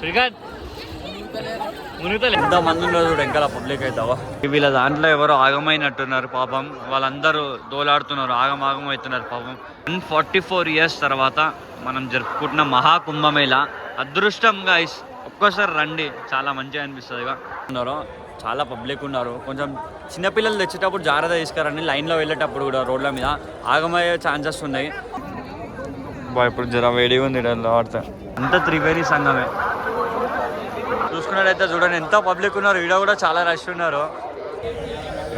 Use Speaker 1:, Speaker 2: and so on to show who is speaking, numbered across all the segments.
Speaker 1: శ్రీకాంత్ ఎంత మంది ఉన్నారు చూడు ఇంకా పబ్లిక్ అవుతావా వీళ్ళ దాంట్లో ఎవరో ఆగమైనట్టున్నారు పాపం. వాళ్ళందరూ దోలాడుతున్నారు ఆగం ఆగం అవుతున్నారు పాపం. వన్ ఫార్టీ ఫోర్ ఇయర్స్ తర్వాత మనం జరుపుకుంటున్న మహాకుంభమేళ. అదృష్టం గాయస్ ఒక్కసారి రండి. చాలా మంచిగా అనిపిస్తుంది ఉన్నారు. చాలా పబ్లిక్ ఉన్నారు. కొంచెం చిన్నపిల్లలు తెచ్చేటప్పుడు జాగ్రత్త తీసుకురండి. లైన్లో వెళ్ళేటప్పుడు కూడా రోడ్ల మీద ఆగమయ్యే ఛాన్సెస్ ఉన్నాయి. బా ఇప్పుడు జర వేడిగా ఉంది వాడితే అంత త్రివేణి సంఘమే. చూసుకున్నట్టయితే చూడండి. ఎంత పబ్లిక్ ఉన్నారు. వీడియో కూడా చాలా రష్ ఉన్నారు.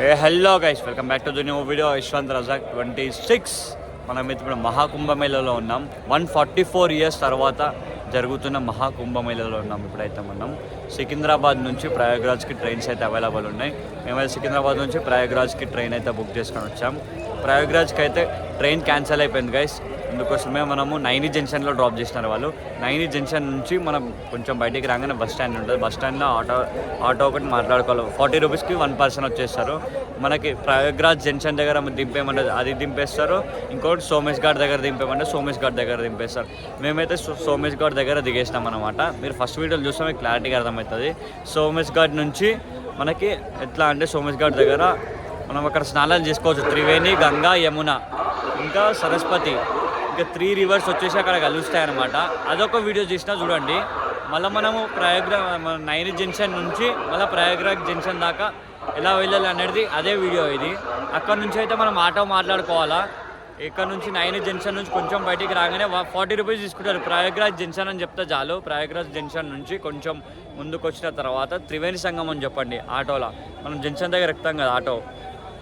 Speaker 1: Hey hello guys welcome back to the new video Yashwant Razak twenty six మనం ఇప్పుడు మహాకుంభమేళలో ఉన్నాం. వన్ ఫార్టీ ఫోర్ ఇయర్స్ తర్వాత జరుగుతున్న మహాకుంభమేళలో ఉన్నాం. ఇప్పుడైతే మనం సికింద్రాబాద్ నుంచి ప్రయాగ్రాజ్కి ట్రైన్స్ అయితే అవైలబుల్ ఉన్నాయి. మేమైతే సికింద్రాబాద్ నుంచి ప్రయాగ్రాజ్కి ట్రైన్ అయితే బుక్ చేసుకొని వచ్చాం. ప్రయాగ్రాజ్కి అయితే ట్రైన్ క్యాన్సిల్ అయిపోయింది గైస్ అందుకోసమే మనము నైని జంక్షన్లో డ్రాప్ చేసినారు వాళ్ళు. నైని జంక్షన్ నుంచి మనం కొంచెం బయటికి రాగానే బస్ స్టాండ్ ఉంటుంది. బస్ స్టాండ్లో ఆటో ఆటో ఒకటి మాట్లాడుకోవాలి. ఫార్టీ రూపీస్కి వన్ పర్సన్ వచ్చేస్తారు. మనకి ప్రయాగ్రాజ్ జంక్షన్ దగ్గర దింపేయమంటే అది దింపేస్తారు. ఇంకోటి సోమేష్ ఘాట్ దగ్గర దింపేయమంటే సోమేష్ ఘాట్ దగ్గర దింపేస్తారు. మేమైతే సోమేష్ ఘాట్ దగ్గర దిగేసినాం అనమాట మీరు ఫస్ట్ వీడియోలు చూస్తే మీకు క్లారిటీగా అర్థమవుతుంది. సోమేష్ ఘాట్ నుంచి మనకి ఎట్లా అంటే సోమేష్ ఘాట్ దగ్గర మనం అక్కడ స్నానాలు చేసుకోవచ్చు. త్రివేణి గంగా యమున ఇంకా సరస్వతి ఇంకా త్రీ రివర్స్ వచ్చేసి అక్కడ కలుస్తాయి అనమాట అదొక వీడియో చేసినా చూడండి. మళ్ళీ మనము ప్రయాగ్రాజ్ మన నైని జంక్షన్ నుంచి మళ్ళీ ప్రయాగ్రాజ్ జంక్షన్ దాకా ఎలా వెళ్ళాలి అనేది అదే వీడియో ఇది. అక్కడ నుంచి అయితే మనం ఆటో మాట్లాడుకోవాలా? ఇక్కడ నుంచి నైన్ జంక్షన్ నుంచి కొంచెం బయటికి రాగానే ఫార్టీ రూపీస్ తీసుకుంటారు. ప్రయాగ్రాజ్ జంక్షన్ అని చెప్తే చాలు. ప్రయాగ్రాజ్ జంక్షన్ నుంచి కొంచెం ముందుకు వచ్చిన తర్వాత త్రివేణి సంఘం అని చెప్పండి ఆటోలో. మనం జంక్షన్ దగ్గర ఎక్కుతాం కదా ఆటో.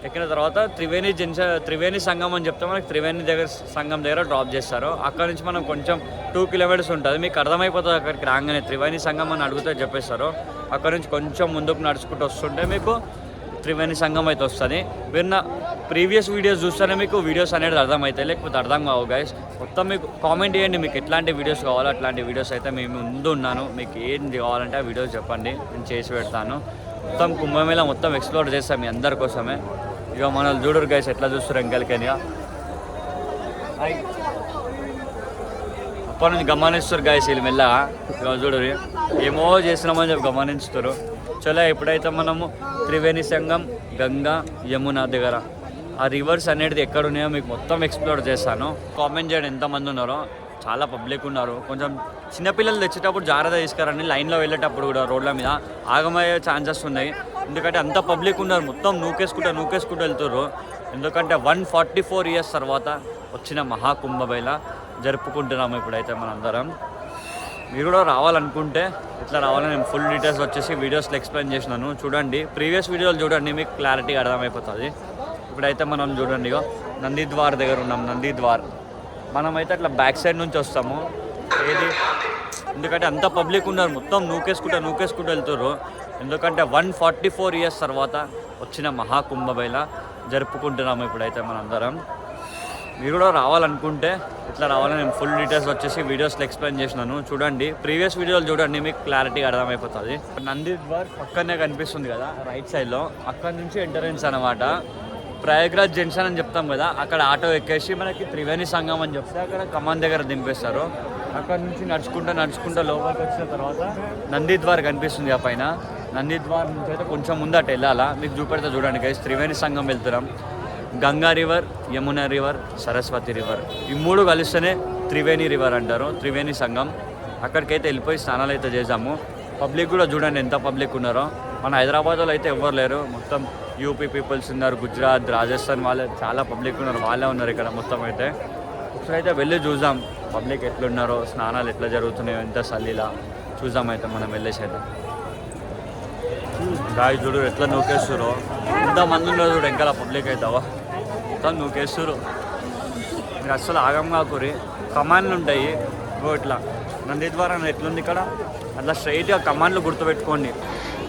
Speaker 1: ఎక్కిన తర్వాత త్రివేణి జన్స త్రివేణి సంఘం అని చెప్తే మనకి త్రివేణి దగ్గర సంఘం దగ్గర డ్రాప్ చేస్తారు. అక్కడ నుంచి మనం కొంచెం టూ కిలోమీటర్స్ ఉంటుంది. మీకు అర్థమైపోతుంది అక్కడికి రాగానే త్రివేణి సంఘం అని అడిగితే చెప్పేస్తారు. అక్కడ నుంచి కొంచెం ముందుకు నడుచుకుంటూ వస్తుంటే మీకు త్రివేణి సంఘం అయితే వస్తుంది. మీరు నా ప్రీవియస్ వీడియోస్ చూస్తేనే మీకు వీడియోస్ అనేది అర్థమవుతాయి లేకపోతే అర్థం కావు గైస్ మొత్తం మీకు కామెంట్ చేయండి. మీకు ఎట్లాంటి వీడియోస్ కావాలో అట్లాంటి వీడియోస్ అయితే మేము ముందు ఉన్నాను. మీకు ఏంది కావాలంటే ఆ వీడియోస్ చెప్పండి. నేను చేసి పెడతాను. మొత్తం కుంభమేళ మొత్తం ఎక్స్ప్లోర్ చేస్తాం మీ అందరి కోసమే. ఇక మన చూడరు గైస్ ఎట్లా చూస్తారు ఎంకలకనిగా అప్పటి నుంచి గమనిస్తారు గాయస్ వీళ్ళు మెల్ల ఇక చూడరు ఏమో చేసినామని చెప్పి గమనిస్తారు చలో ఎప్పుడైతే మనము త్రివేణి సంఘం గంగా యమున దగ్గర ఆ రివర్స్ అనేది ఎక్కడ ఉన్నాయో మీకు మొత్తం ఎక్స్ప్లోర్ చేస్తాను. కామెంట్ చేయండి ఎంతమంది ఉన్నారో. చాలా పబ్లిక్ ఉన్నారు. కొంచెం చిన్నపిల్లలు తెచ్చేటప్పుడు జాగ్రత్త తీసుకురండి. లైన్లో వెళ్ళేటప్పుడు కూడా రోడ్ల మీద ఆగమయ్యే ఛాన్సెస్ ఉన్నాయి. ఎందుకంటే అంత పబ్లిక్ ఉన్నారు. మొత్తం నూకేసుకుంటూ నూకేసుకుంటూ వెళ్తుర్రు. ఎందుకంటే వన్ ఫార్టీ ఫోర్ ఇయర్స్ తర్వాత వచ్చిన మహాకుంభమేళ జరుపుకుంటున్నాము ఇప్పుడైతే మనందరం. మీరు కూడా రావాలనుకుంటే ఇట్లా రావాలని నేను ఫుల్ డీటెయిల్స్ వచ్చేసి వీడియోస్లో ఎక్స్ప్లెయిన్ చేసినాను. చూడండి ప్రీవియస్ వీడియోలు చూడండి మీకు క్లారిటీగా అర్థమైపోతుంది. ఇప్పుడైతే మనం చూడండి ఇగో నందిద్వార్ దగ్గర ఉన్నాం నందిద్వార్. మనమైతే అట్లా బ్యాక్ సైడ్ నుంచి వస్తాము. ఏది? ఎందుకంటే అంత పబ్లిక్ ఉన్నారు. మొత్తం నూకేసుకుంటూ నూకేసుకుంటూ వెళ్తుర్రు. ఎందుకంటే వన్ ఫార్టీ ఫోర్ ఇయర్స్ తర్వాత వచ్చిన మహాకుంభమేళ జరుపుకుంటున్నాము ఇప్పుడైతే మనందరం. మీరు కూడా రావాలనుకుంటే ఇట్లా రావాలని నేను ఫుల్ డీటెయిల్స్ వచ్చేసి వీడియోస్లో ఎక్స్ప్లెయిన్ చేసినాను. చూడండి ప్రీవియస్ వీడియోలు చూడండి మీకు క్లారిటీగా అర్థమైపోతుంది. నంది ద్వార్ పక్కనే కనిపిస్తుంది కదా రైట్ సైడ్లో అక్కడ నుంచి ఎంటరెన్స్ అనమాట ప్రయాగ్రాజ్ జంక్షన్ అని చెప్తాం కదా అక్కడ ఆటో ఎక్కేసి మనకి త్రివేణి సంఘం అని చెప్తే అక్కడ కమాన్ దగ్గర దింపేస్తారు. అక్కడ నుంచి నడుచుకుంటూ నడుచుకుంటూ లోపలికి వచ్చిన తర్వాత నంది ద్వార్ కనిపిస్తుంది ఆ పైన. నందిద్వార్ నుంచి అయితే కొంచెం ముందు వెళ్ళాలా? మీకు చూపెడతా చూడండి గైస్ త్రివేణి సంఘం వెళ్తున్నాం. Ganga river Yamuna river Saraswati river. ఈ మూడు కలిస్తేనే త్రివేణి రివర్ అంటారు త్రివేణి సంఘం. అక్కడికైతే వెళ్ళిపోయి స్నానాలు అయితే చేసాము పబ్లిక్ కూడా చూడండి ఎంత పబ్లిక్ ఉన్నారో. మన హైదరాబాద్లో అయితే ఎవ్వరు లేరు. మొత్తం యూపీ పీపుల్స్ ఉన్నారు గుజరాత్ రాజస్థాన్ వాళ్ళే చాలా పబ్లిక్ ఉన్నారు. వాళ్ళే ఉన్నారు ఇక్కడ మొత్తం అయితే. ఒకసారి అయితే వెళ్ళి చూద్దాం. పబ్లిక్ ఎట్లున్నారో స్నానాలు ఎట్లా జరుగుతున్నాయో ఎంత సల్లిలా చూద్దాం అయితే మనం వెళ్ళేసి అయితే గాయ చూడు ఎట్లా నూకేస్తురు ఎంతమంది ఉండదు చూడు ఇంకా పబ్లిక్ అవుతావా మొత్తం నూకేస్తురు మీరు అస్సలు ఆగం కాకూరి కమాండ్లు ఉంటాయి. ఇగో ఇట్లా. నంది ద్వారా ఎట్లుంది ఇక్కడ? అట్లా స్ట్రైట్గా కమాండ్లు గుర్తుపెట్టుకోండి.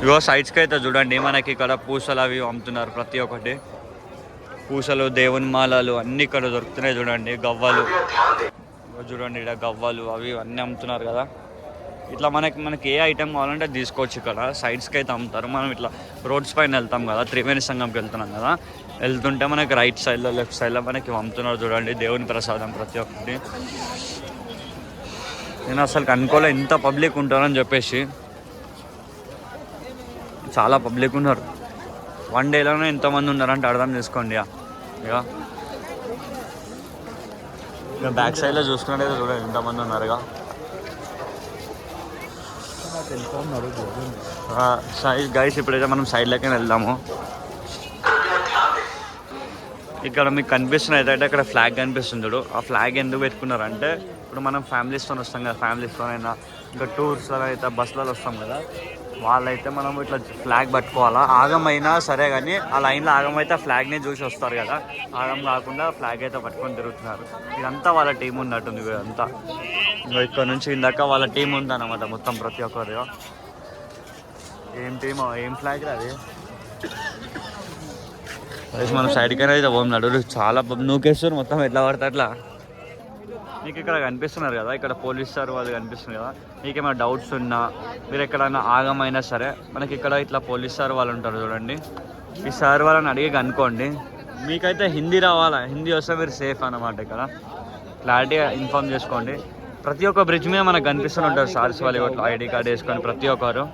Speaker 1: ఇగో సైడ్స్కి అయితే చూడండి. మనకి ఇక్కడ పూసలు అవి అమ్ముతున్నారు ప్రతి ఒక్కటి. పూసలు దేవుని మాలలు అన్నీ ఇక్కడ దొరుకుతున్నాయి చూడండి. గవ్వలు. చూడండి ఇక్కడ గవ్వలు అవి అన్నీ అమ్ముతున్నారు కదా. ఇట్లా మనకి మనకి ఏ ఐటెం కావాలంటే అది తీసుకోవచ్చు ఇక్కడ. సైడ్స్కి అయితే అమ్ముతారు. మనం ఇట్లా రోడ్స్ పైన వెళ్తాం కదా త్రివేణి సంఘంకి వెళ్తున్నాం కదా. వెళ్తుంటే మనకి రైట్ సైడ్లో లెఫ్ట్ సైడ్లో మనకి అమ్ముతున్నారు చూడండి దేవుని ప్రసాదం ప్రతి ఒక్కటి. నేను అసలు అనుకోలే ఇంత పబ్లిక్ ఉంటారని చెప్పేసి. చాలా పబ్లిక్ ఉన్నారు. వన్ డేలోనే ఎంతమంది ఉన్నారంటే అర్థం చేసుకోండి ఇక ఇక ఇక బ్యాక్ సైడ్లో చూసుకున్నట్టయితే చూడండి ఎంతమంది ఉన్నారు ఇక గైస్ ఇప్పుడైతే మనం సైడ్లోకి వెళ్దాము. ఇక్కడ మీకు కనిపిస్తున్న అయితే ఇక్కడ ఫ్లాగ్ కనిపిస్తుంది చూడు ఆ ఫ్లాగ్ ఎందుకు పెట్టుకున్నారంటే ఇప్పుడు మనం ఫ్యామిలీస్తో వస్తాం కదా ఫ్యామిలీస్తో అయినా ఇంకా టూర్స్లో అయితే బస్సులలో వస్తాం కదా వాళ్ళైతే మనం ఇట్లా ఫ్లాగ్ పట్టుకోవాలా? ఆగమైనా సరే కానీ ఆ లైన్లో ఆగమైతే ఆ ఫ్లాగ్ని చూసి వస్తారు కదా. ఆగం కాకుండా ఫ్లాగ్ అయితే పట్టుకొని తిరుగుతున్నారు. ఇదంతా వాళ్ళ టీం ఉన్నట్టుంది ఇదంతా ఇక్కడ నుంచి ఇందాక వాళ్ళ టీం ఉందన్నమాట మొత్తం ప్రతి ఒక్కరు. ఏం టీమో ఏం ఫ్లాగ్ అది? మనం సైడ్కైనా అయితే పోం నడు చాలా పబ్ నూకేస్తారు మొత్తం. ఎట్లా పడితే అట్లా. మీకు ఇక్కడ కనిపిస్తున్నారు కదా? ఇక్కడ పోలీస్ సార్ వాళ్ళు కనిపిస్తున్నారు కదా? మీకు ఏమైనా డౌట్స్ ఉన్నా మీరు ఎక్కడైనా ఆగమైనా సరే మనకి ఇక్కడ ఇట్లా పోలీస్ సార్ వాళ్ళు ఉంటారు చూడండి. ఈ సార్ వాళ్ళని అడిగి కనుక్కోండి. మీకైతే హిందీ రావాలా? హిందీ వస్తే మీరు సేఫ్ అన్నమాట ఇక్కడ. క్లారిటీగా ఇన్ఫామ్ చేసుకోండి. ప్రతి ఒక్క బ్రిడ్జ్ మీద మనకు కనిపిస్తుంటారు ఉంటారు సార్స్ వాళ్ళు ఇట్లా ఐడి కార్డ్ వేసుకొని ప్రతి ఒక్కరు.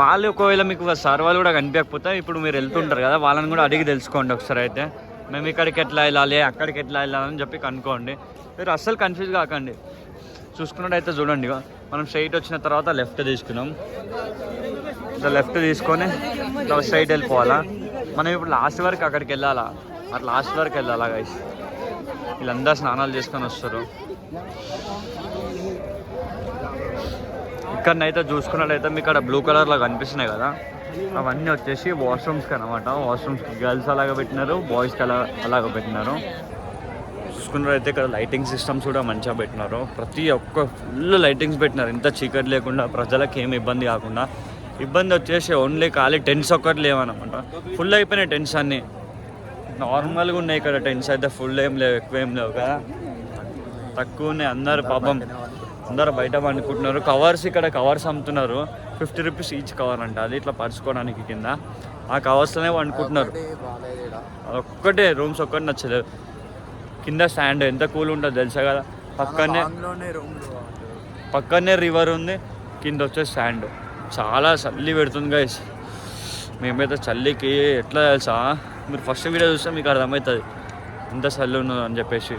Speaker 1: వాళ్ళు ఒకవేళ మీకు సార్ వాళ్ళు కూడా కనిపించకపోతే ఇప్పుడు మీరు వెళ్తుంటారు కదా వాళ్ళని కూడా అడిగి తెలుసుకోండి ఒకసారి అయితే. మేము ఇక్కడికి ఎట్లా వెళ్ళాలి అక్కడికి ఎట్లా వెళ్ళాలని చెప్పి కనుక్కోండి. మీరు అస్సలు కన్ఫ్యూజ్ కాకండి. చూసుకున్నట్టయితే చూడండి మనం స్ట్రైట్ వచ్చిన తర్వాత లెఫ్ట్ తీసుకున్నాం. ఇట్లా లెఫ్ట్ తీసుకొని ఇట్లా స్ట్రైట్ వెళ్ళిపోవాలా? మనం ఇప్పుడు లాస్ట్ వరకు అక్కడికి వెళ్ళాలా? అట్లా లాస్ట్ వరకు వెళ్ళాలా గైస్ వీళ్ళందరూ స్నానాలు చేసుకొని వస్తారు. ఇక్కడనైతే చూసుకున్నట్లయితే మీకు ఇక్కడ బ్లూ కలర్లో కనిపిస్తున్నాయి కదా. అవన్నీ వచ్చేసి వాష్రూమ్స్కి అనమాట వాష్రూమ్స్కి గర్ల్స్ అలాగ పెట్టినారు బాయ్స్కి అలా అలాగ పెట్టినారు. చూసుకున్నట్లయితే ఇక్కడ లైటింగ్ సిస్టమ్స్ కూడా మంచిగా పెట్టినారు. ప్రతి ఒక్క ఫుల్ లైటింగ్స్ పెట్టినారు. ఇంత చీకటి లేకుండా ప్రజలకు ఏమి ఇబ్బంది కాకుండా. ఇబ్బంది వచ్చేసి ఓన్లీ ఖాళీ టెన్స్ ఒక్కటి లేవన్నమాట. ఫుల్ అయిపోయినాయి టెన్స్ అన్నీ. నార్మల్గా ఉన్నాయి ఇక్కడ టెన్స్ అయితే ఫుల్ ఏం లేవు ఎక్కువ ఏం లేవు కదా. తక్కువ ఉన్నాయి అందరు పాపం. అందరు బయట పండుకుంటున్నారు. కవర్స్ ఇక్కడ కవర్స్ అమ్ముతున్నారు. ఫిఫ్టీ రూపీస్ ఈచ్ కవర్ అంట. అది ఇట్లా పరుచుకోవడానికి కింద. ఆ కవర్స్లోనే వండుకుంటున్నారు ఒక్కటే రూమ్స్ ఒక్కటి నచ్చలేదు. కింద స్టాండ్ ఎంత కూల్ ఉంటుందో తెలుసా కదా. పక్కనే పక్కనే రివర్ ఉంది కింద వచ్చే స్టాండ్. చాలా చల్లి పెడుతుంది గైస్ మేమైతే చల్లికి ఎట్లా తెలుసా? మీరు ఫస్ట్ వీడియో చూస్తే మీకు అర్థమవుతుంది. ఎంత చల్లి ఉన్నదో అని చెప్పేసి.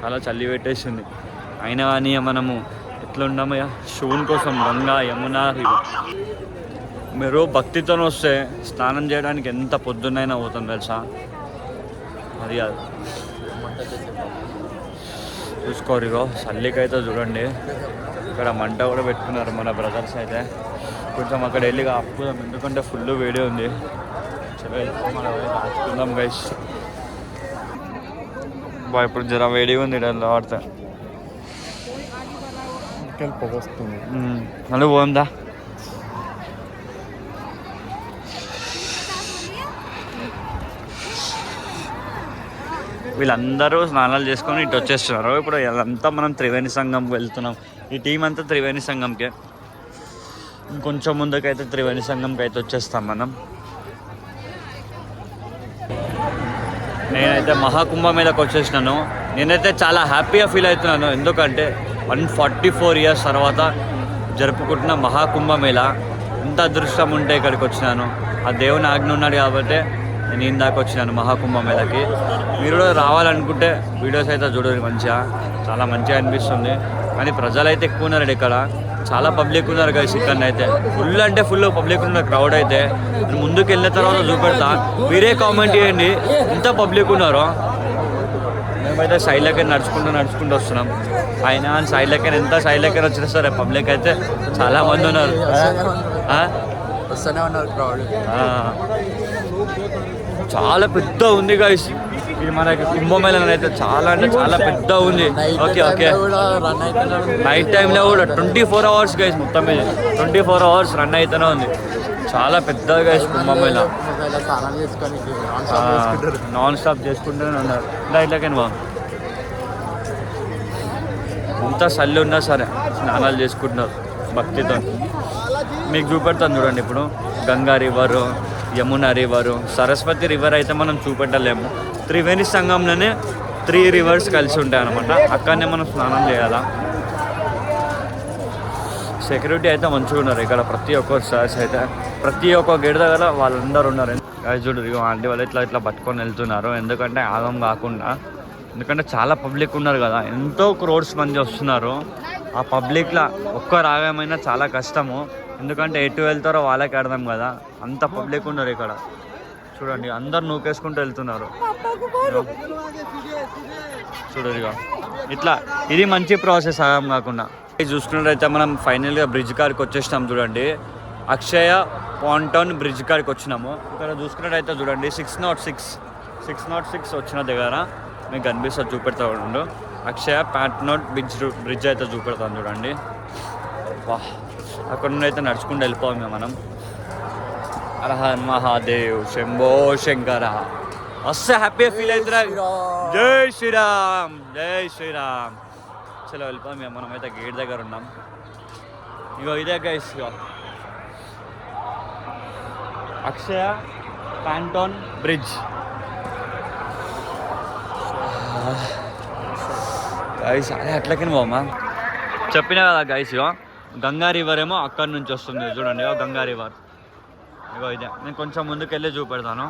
Speaker 1: చాలా చల్లి పెట్టేసింది. అయినా కానీ మనము ఎట్లా ఉన్నామయ్యా శివుని కోసం గంగా యమున మీరు భక్తితో వస్తే స్నానం చేయడానికి ఎంత పొద్దున్నైనా పోతాం తెలుసా? అది కాదు. చూసుకోరు ఇగో చల్లికైతే చూడండి. ఇక్కడ మంట కూడా పెట్టుకున్నారు మన బ్రదర్స్ అయితే. కొంచెం అక్కడ వెళ్ళి ఆపుకుందాం ఎందుకంటే ఫుల్ వేడి ఉంది. మనం గైస్ బా ఇప్పుడు జర వేడిగా ఉంది
Speaker 2: పొగ వస్తుంది?
Speaker 1: మళ్ళీ పోందా వీళ్ళందరూ స్నానాలు చేసుకొని ఇటు వచ్చేస్తున్నారు. ఇప్పుడు వీళ్ళంతా మనం త్రివేణి సంఘం వెళ్తున్నాం. ఈ టీం అంతా త్రివేణి సంఘంకే. ఇంకొంచెం ముందుకైతే త్రివేణి సంఘంకి అయితే వచ్చేస్తాం మనం. నేనైతే మహాకుంభ మీదకి వచ్చేసినాను. నేనైతే చాలా హ్యాపీగా ఫీల్ అవుతున్నాను. ఎందుకంటే వన్ ఫార్టీ ఫోర్ ఇయర్స్ తర్వాత జరుపుకుంటున్న మహాకుంభ మేళ. ఇంత అదృష్టం ఉంటే ఇక్కడికి వచ్చినాను. ఆ దేవుని ఆజ్ఞ ఉన్నాడు కాబట్టి నేను ఇందాక వచ్చినాను మహాకుంభ మేళకి. మీరు కూడా రావాలనుకుంటే వీడియోస్ అయితే చూడండి మంచిగా. చాలా మంచిగా అనిపిస్తుంది. కానీ ప్రజలైతే ఎక్కువ ఉన్నారు ఇక్కడ. చాలా పబ్లిక్ ఉన్నారు కదా ఇక్కడ అయితే. ఫుల్ అంటే ఫుల్ పబ్లిక్ ఉన్న క్రౌడ్ అయితే. ముందుకు వెళ్ళిన తర్వాత చూపెడతా. మీరే కామెంట్ చేయండి. ఎంత పబ్లిక్ ఉన్నారో. మేమైతే సైడ్లకి నడుచుకుంటూ నడుచుకుంటూ వస్తున్నాం. అయినా సైడ్లకి ఎంత సైడ్లకి వచ్చినా సరే పబ్లిక్ అయితే చాలా మంది ఉన్నారు. చాలా పెద్ద ఉంది గాయస్ ఇది మనకి కుంభమేళన అయితే చాలా అంటే చాలా పెద్ద ఉంది. ఓకే ఓకే నైట్ టైంలో కూడా ట్వంటీ ఫోర్ అవర్స్ గైస్ మొత్తం మీద. ట్వంటీ ఫోర్ అవర్స్ రన్ అయితేనే ఉంది. చాలా పెద్దగా గైస్ కుంభమేళ.
Speaker 2: నాన్ స్టాప్
Speaker 1: చేసుకుంటూనే ఉన్నారు. లైట్లకని బాగుంది ఎంత చల్లి ఉన్నా సరే స్నానాలు చేసుకుంటున్నారు భక్తితో మీకు చూపెడతాను చూడండి ఇప్పుడు. Ganga river Yamuna river Saraswati river అయితే మనం చూపెట్టలేము. త్రివేణి సంఘంలోనే త్రీ రివర్స్ కలిసి ఉంటాయి అనమాట అక్కడనే మనం స్నానం చేయాలా? సెక్యూరిటీ అయితే మంచిగా ఉన్నారు ఇక్కడ ప్రతి ఒక్క సార్స్ అయితే. ప్రతి ఒక్క గేట్ దగ్గర వాళ్ళందరూ ఉన్నారు. చూడు ఇగో ఆంటీ వాళ్ళు ఇట్లా ఇట్లా పట్టుకొని వెళ్తున్నారు. ఎందుకంటే ఆగం కాకుండా. ఎందుకంటే చాలా పబ్లిక్ ఉన్నారు కదా. ఎంతో క్రోడ్స్ మంది వస్తున్నారు. ఆ పబ్లిక్లో ఒక్క రాగమైనా చాలా కష్టము. ఎందుకంటే ఎటు వెళ్తారో వాళ్ళకి అర్థం కదా. అంత పబ్లిక్ ఉన్నారు ఇక్కడ. చూడండి అందరు నూకేసుకుంటూ వెళ్తున్నారు. చూడదు ఇట్లా ఇది మంచి ప్రాసెస్ ఆగం కాకుండా. ఇది చూసుకున్నట్టయితే మనం ఫైనల్గా బ్రిడ్జ్ కాడికి వచ్చేసినాం చూడండి. అక్షయ పాంటౌన్ బ్రిడ్జ్ కాడికి వచ్చినాము. ఇక్కడ చూసుకున్నట్టయితే చూడండి six nought six six nought six వచ్చిన దగ్గర మీకు కనిపిస్తుంది చూపెడతా ఉండు. Akshaya Pat not bridge bridge అయితే చూపెడతాను చూడండి. వాహ్. అక్కడ నుండి అయితే నడుచుకుంటూ వెళ్ళిపోవాలి మనం. అరహన్ మహాదేవ్ శంభో శంకర. మస్తు హ్యాపీ ఫీల్ అవుతున్నా జై శ్రీరామ్. జై శ్రీరామ్ చలో వెళ్ళిపోయాం మేము మనమైతే గేట్ దగ్గర ఉన్నాం. ఇగో ఇదే గైస్ ఇగో. అక్షయ ప్యాంటోన్ బ్రిడ్జ్ గైస్ అదే అట్లకి బామ్మా చెప్పిన కదా గైస్ ఇగో. గంగా రివర్ ఏమో అక్కడి నుంచి వస్తుంది. చూడండి ఇగో గంగా రివర్ ఇగో ఇదే. నేను కొంచెం ముందుకు వెళ్ళి చూపెడతాను.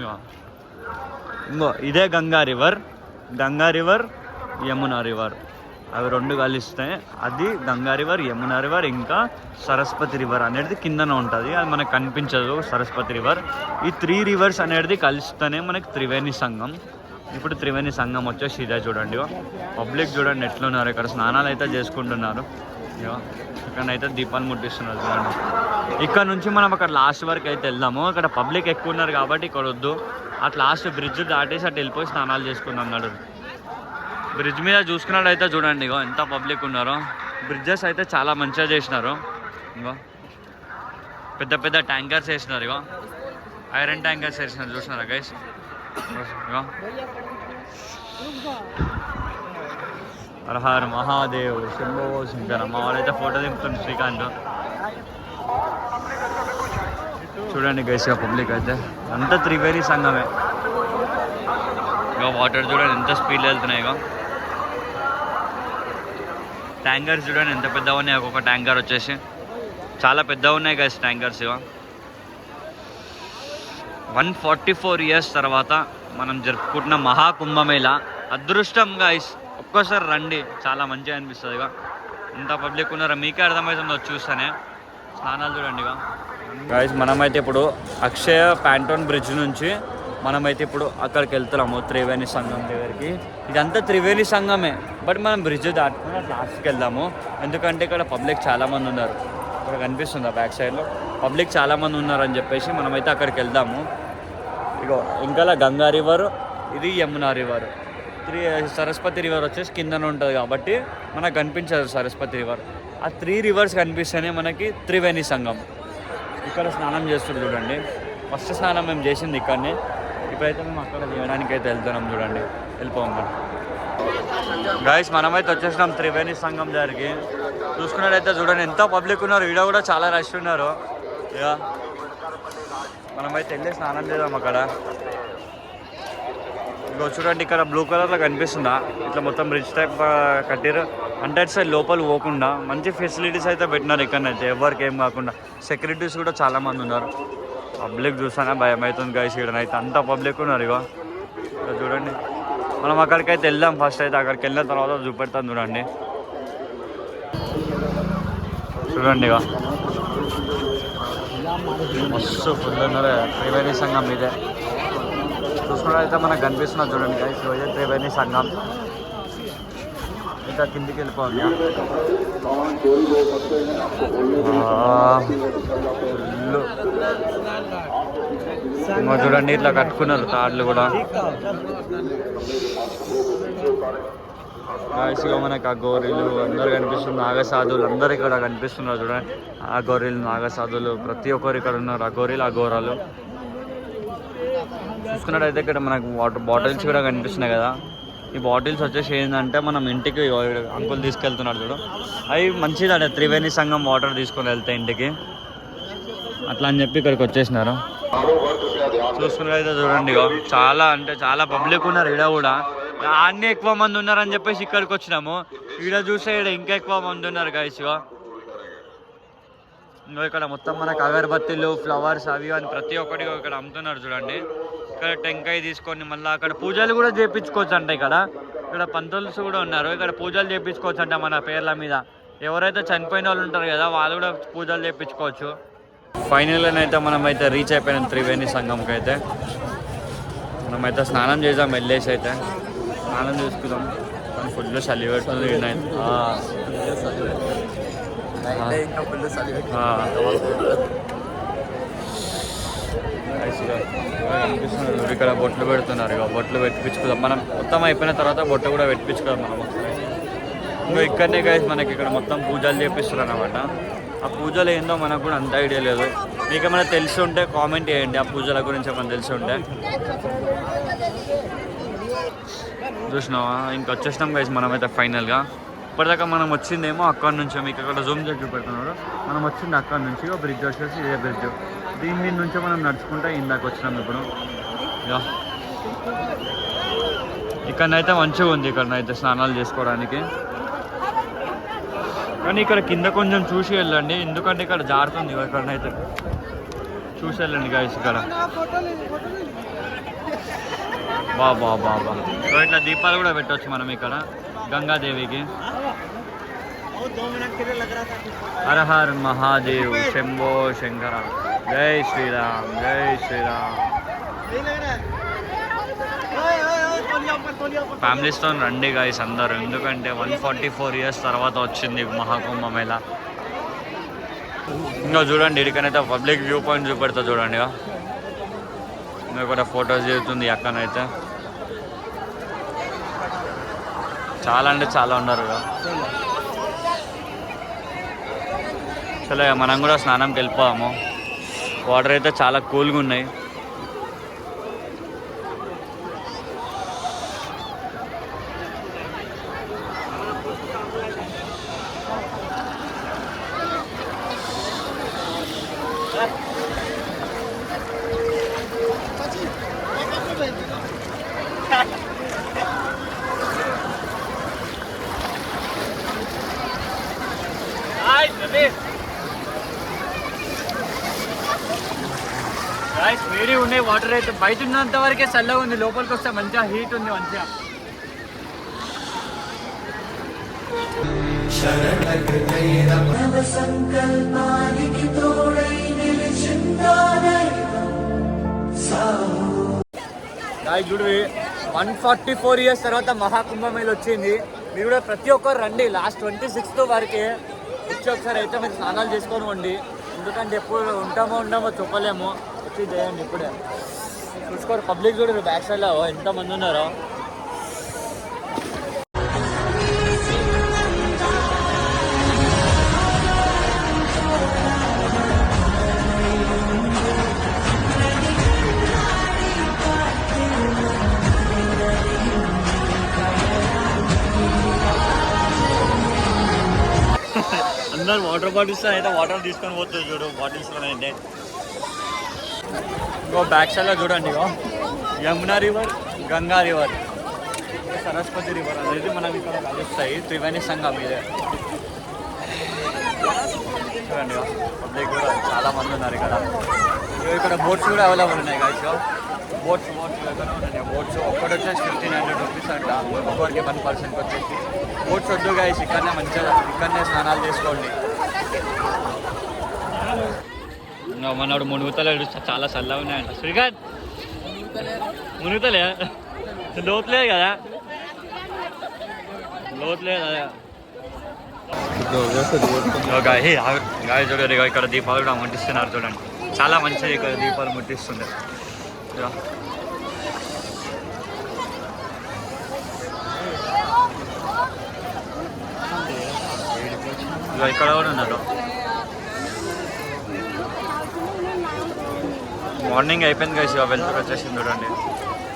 Speaker 1: ఇగో. ఇంకో ఇదే Ganga river Ganga river Yamuna river అవి రెండు కలిస్తే అది గంగా రివర్ యమునా రివర్ ఇంకా సరస్వతి రివర్ అనేది కిందన ఉంటుంది. అది మనకు కనిపించదు సరస్వతి రివర్. ఈ త్రీ రివర్స్ అనేది కలిస్తేనే మనకి త్రివేణి సంఘం. ఇప్పుడు త్రివేణి సంఘం వచ్చేసి ఇదే చూడండి. పబ్లిక్ చూడండి ఎట్లున్నారు ఇక్కడ స్నానాలు అయితే చేసుకుంటున్నారు. ఇక్కడ అయితే దీపాలు ముట్టిస్తున్నారు చూడండి. ఇక్కడ నుంచి మనం అక్కడ లాస్ట్ వరకు అయితే వెళ్దాము. అక్కడ పబ్లిక్ ఎక్కువ ఉన్నారు కాబట్టి ఇక్కడ వద్దు. అటు లాస్ట్ బ్రిడ్జ్ దాటేసి అటు వెళ్ళిపోయి స్నానాలు చేసుకుందాం నడు. బ్రిడ్జ్ మీద చూసుకున్నట్టయితే చూడండి ఇగో ఎంత పబ్లిక్ ఉన్నారో. బ్రిడ్జెస్ అయితే చాలా మంచిగా చేసినారు. ఇగో. పెద్ద పెద్ద ట్యాంకర్స్ వేసినారు ఇగో. ఐరన్ ట్యాంకర్స్ వేసినారు చూసినారా గైస్ ఇగో. హరహర్ మహాదేవ్ శంభో శంకర మా వాళ్ళైతే ఫోటో దింపుతుంది శ్రీకాంత్. చూడండి గైస్ పబ్లిక్ అయితే. అంతా త్రివేణి సంఘమే. ఇక వాటర్ చూడండి ఎంత స్పీడ్లో వెళ్తున్నాయి ఇక. ట్యాంకర్స్ చూడండి ఎంత పెద్దగా ఉన్నాయి. ఒక్కొక్క ట్యాంకర్ వచ్చేసి. చాలా పెద్దగా ఉన్నాయి గైస్ ట్యాంకర్స్ ఇక. వన్ ఫార్టీ ఫోర్ ఇయర్స్ తర్వాత మనం జరుపుకుంటున్న మహాకుంభమేళ. అదృష్టం గైస్ ఒక్కసారి రండి చాలా మంచిగా అనిపిస్తుంది ఇక. ఇంత పబ్లిక్ ఉన్నారా? మీకే అర్థమవుతుందో చూస్తానే. స్నానాలు చూడండి ఇక. గాయస్ మనమైతే ఇప్పుడు అక్షయ ప్యాంటోన్ బ్రిడ్జ్ నుంచి మనమైతే ఇప్పుడు అక్కడికి వెళ్తున్నాము త్రివేణి సంఘం దగ్గరికి. ఇదంతా త్రివేణి సంఘమే బట్ మనం బ్రిడ్జ్ దాటుకుని లాస్ట్కి వెళ్దాము. ఎందుకంటే ఇక్కడ పబ్లిక్ చాలామంది ఉన్నారు. ఇక్కడ కనిపిస్తుంది బ్యాక్ సైడ్లో? పబ్లిక్ చాలామంది ఉన్నారని చెప్పేసి మనమైతే అక్కడికి వెళ్దాము. ఇగో ఇంకా గంగా రివర్ ఇది Yamuna river. Three Saraswati river వచ్చేసి కిందన ఉంటుంది కాబట్టి మనకు కనిపించదు సరస్వతి రివర్. ఆ త్రీ రివర్స్ కనిపిస్తేనే మనకి త్రివేణి సంఘం. ఇక్కడ స్నానం చేస్తుంది చూడండి. ఫస్ట్ స్నానం మేము చేసింది ఇక్కడనే. ఇప్పుడైతే మేము అక్కడ చేయడానికి అయితే వెళ్తున్నాం చూడండి. వెళ్ళిపోం గాయస్ మనమైతే వచ్చేసినాం త్రివేణి సంఘం దగ్గరికి. చూసుకున్నట్టయితే చూడండి ఎంత పబ్లిక్ ఉన్నారు. ఈడ కూడా చాలా రష్ ఉన్నారు. ఇక మనమైతే వెళ్ళి స్నానం చేద్దాం అక్కడ. ఇగో చూడండి ఇక్కడ బ్లూ కలర్లో కనిపిస్తుందా? ఇట్లా మొత్తం బ్రిడ్జ్ టైప్ కట్టారు అంటే అటు సైడ్ లోపల పోకుండా మంచి ఫెసిలిటీస్ అయితే పెట్టినారు ఇక్కడనైతే ఎవరికి ఏం కాకుండా. సెక్యూరిటీస్ కూడా చాలా మంది ఉన్నారు. పబ్లిక్ చూస్తానే భయం అవుతుంది గైస్ ఇక్కడనైతే అంత పబ్లిక్ ఉన్నారు ఇగో. చూడండి. మనం అక్కడికైతే వెళ్దాం ఫస్ట్ అయితే అక్కడికి వెళ్ళిన తర్వాత చూపెడతాం చూడండి. చూడండి ఇక మస్తు ఫుల్ ఉన్నారు త్రివేణి సంఘం ఇదే. చూసుకున్నట్లయితే మనకు కనిపిస్తున్నది చూడండి గైస్ ఇదే త్రివేణి సంఘం. ఇంకా కిందికి వెళ్ళిపోవాలి ఫుల్ చూడండి ఇట్లా కట్టుకున్నారు తాళ్ళు కూడా. Guys, మనకు ఆ గోరీలు అందరు కనిపిస్తున్న నాగసాధువులు అందరు ఇక్కడ కనిపిస్తున్నారు చూడండి. ఆ గోరీలు నాగసాధువులు ప్రతి ఒక్కరు ఇక్కడ ఉన్నారు. ఆ గోరీలు ఆ ఘోరాలు చూసుకున్నట్టయితే ఇక్కడ మనకు వాటర్ బాటిల్స్ కూడా కనిపిస్తున్నాయి కదా. ఈ బాటిల్స్ వచ్చేసి ఏంటంటే మనం ఇంటికి అంకుల్ తీసుకెళ్తున్నాడు చూడు. అవి మంచిది త్రివేణి సంఘం వాటర్ తీసుకొని వెళ్తే ఇంటికి. అట్లా అని చెప్పి ఇక్కడికి వచ్చేసినారు. చూసుకున్నట్లయితే చూడండి చాలా అంటే చాలా పబ్లిక్ ఉన్నారు ఈడ కూడా. అన్నీ ఎక్కువ మంది ఉన్నారని చెప్పేసి ఇక్కడికి వచ్చినాము. ఈడ చూస్తే ఈడ ఇంకా ఎక్కువ మంది ఉన్నారు గైస్ ఇగో. ఇక్కడ మొత్తం మనకు అగరబత్తీలు ఫ్లవర్స్ అవి అని ప్రతి ఒక్కటి ఇక్కడ అమ్ముతున్నారు చూడండి. ఇక్కడ టెంకాయ తీసుకొని మళ్ళీ అక్కడ పూజలు కూడా చేయించుకోవచ్చు అంట ఇక్కడ. ఇక్కడ పంతుల్స్ కూడా ఉన్నారు. ఇక్కడ పూజలు చేయించుకోవచ్చు అంట మన పేర్ల మీద. ఎవరైతే చనిపోయిన వాళ్ళు ఉంటారు కదా వాళ్ళు కూడా పూజలు చేయించుకోవచ్చు ఫైనల్ అయితే మనమైతే రీచ్ అయిపోయినాం త్రివేణి సంఘంకి అయితే మనమైతే స్నానం చేద్దాం వెళ్ళేసి అయితే. స్నానం చేసుకుందాం కానీ ఫుల్ చలి
Speaker 2: నైట్ ఇంకా ఫుల్ చలి
Speaker 1: ఆ. Nice గా. బాగా కనిపిస్తున్నారు ఇక్కడ బొట్లు పెడుతున్నారు. ఇక బొట్లు పెట్టించుకుందాం మనం మొత్తం అయిపోయిన తర్వాత బొట్టు కూడా పెట్టించుకుందాం మనం ఒకసారి ఇంకా ఇక్కడనే గైస్ మనకి ఇక్కడ మొత్తం పూజలు చేపిస్తున్నారు అనమాట ఆ పూజలు ఏందో మనకు కూడా అంత ఐడియా లేదు. మీకు ఏమైనా తెలిసి ఉంటే కామెంట్ చేయండి. ఆ పూజల గురించి ఏమైనా తెలిసి ఉంటే. చూసినావా? ఇంకా వచ్చేసినాం గైస్ మనమైతే ఫైనల్గా ఇప్పటిదాకా మనం వచ్చిందేమో అక్కడ నుంచి మీకు అక్కడ జూమ్ దగ్గర పెడుతున్నారు మనం వచ్చింది అక్కడ నుంచి ఒక బ్రిడ్జ్ వచ్చేసి ఇదే బ్రిడ్జ్ దీని మీద మనం నడుచుకుంటా ఇందాక వచ్చినాం ఇప్పుడు. ఇక్కడనైతే మంచిగా ఉంది ఇక్కడనైతే స్నానాలు చేసుకోవడానికి. కానీ ఇక్కడ కింద కొంచెం చూసి వెళ్ళండి ఎందుకంటే ఇక్కడ జారుతుంది ఇక్కడనైతే. చూసి వెళ్ళండి గాయస్ ఇక్కడ. బాబా బాబా బా సో ఇట్లా దీపాలు కూడా పెట్టవచ్చు మనం ఇక్కడ. గంగాదేవికి హర హర్ మహాదేవ్ శంభో శంకర జై శ్రీరామ్ జై శ్రీరామ్ ఫ్యామిలీస్తో రండి గాయస్ అందరూ. ఎందుకంటే వన్ ఫార్టీ ఫోర్ ఇయర్స్ తర్వాత వచ్చింది మహాకుంభ మేళ. ఇంకా చూడండి ఇడికనైతే పబ్లిక్ వ్యూ పాయింట్ చూపెడతా చూడండి ఇంకా కూడా ఫొటోస్ దిగుతుంది అక్కనైతే. చాలా అంటే చాలా ఉన్నారు ఇక. చలో మనం కూడా స్నానంకి వెళ్ళిపోదాము వాటర్ అయితే చాలా కూల్గా ఉన్నాయి వేడి ఉన్నాయి వాటర్ అయితే బయట ఉన్నంత వరకే చల్లగా ఉంది. లోపలికి వస్తే మంచిగా హీట్ ఉంది మంచిగా. చూడు వన్ ఫార్టీ ఫోర్ ఇయర్స్ తర్వాత మహాకుంభమేళ వచ్చింది. మీరు కూడా ప్రతి ఒక్కరు రండి. లాస్ట్ ట్వంటీ సిక్స్త్ వరకే వచ్చి ఒకసారి అయితే మీరు స్నానాలు చేసుకొని ఉండి. ఎందుకంటే ఎప్పుడు ఉంటామో ఉండమో చెప్పలేము. వచ్చి చేయండి ఇప్పుడే. చూసుకోరు పబ్లిక్ చూడరు బ్యాక్ సైడ్లో ఎంతమంది ఉన్నారో. అందరు వాటర్ బాటిల్స్ అయితే వాటర్ తీసుకొని పోతుంది చూడు బాటిల్స్ అయితే ఇంకో బ్యాక్ సైడ్లో చూడండి ఇగో Yamuna river Ganga river Saraswati river అనేది మనం ఇక్కడ కలుస్తాయి త్రివేణి సంఘం ఇదే చూడండి పబ్లిక్ కూడా చాలా మంది ఉన్నారు ఇక్కడ ఇగో ఇక్కడ బోట్స్ కూడా అవైలబుల్ ఉన్నాయి కాదు బోట్స్ బోట్స్ ఎక్కడ ఉన్నాయి బోట్స్ ఒక్కటి వచ్చేసి ఫిఫ్టీన్ హండ్రెడ్ రూపీస్ అంట ఒక్కరికి వన్ పర్సెంట్కి వచ్చేసి బోట్స్ వద్దు గాయస్ ఇక్కడనే మంచిగా ఇక్కడనే స్నానాలు చేసుకోండి ఇంకా మనోడు మునుగుతలేడు చాలా చల్లగా ఉన్నాయంట. శ్రీకాంత్! మునుగుతలే లోతులేదు కదా? లోతులేదు కదా? గాయ చూడండి ఇక్కడ దీపాలు కూడా ముట్టిస్తున్నారు చూడండి. చాలా మంచిది ఇక్కడ దీపాలు ముట్టిస్తుంది ఇక్కడ కూడా ఉన్నారు మార్నింగ్ అయిపోయింది కదా వెళ్తూ వచ్చేసింది చూడండి.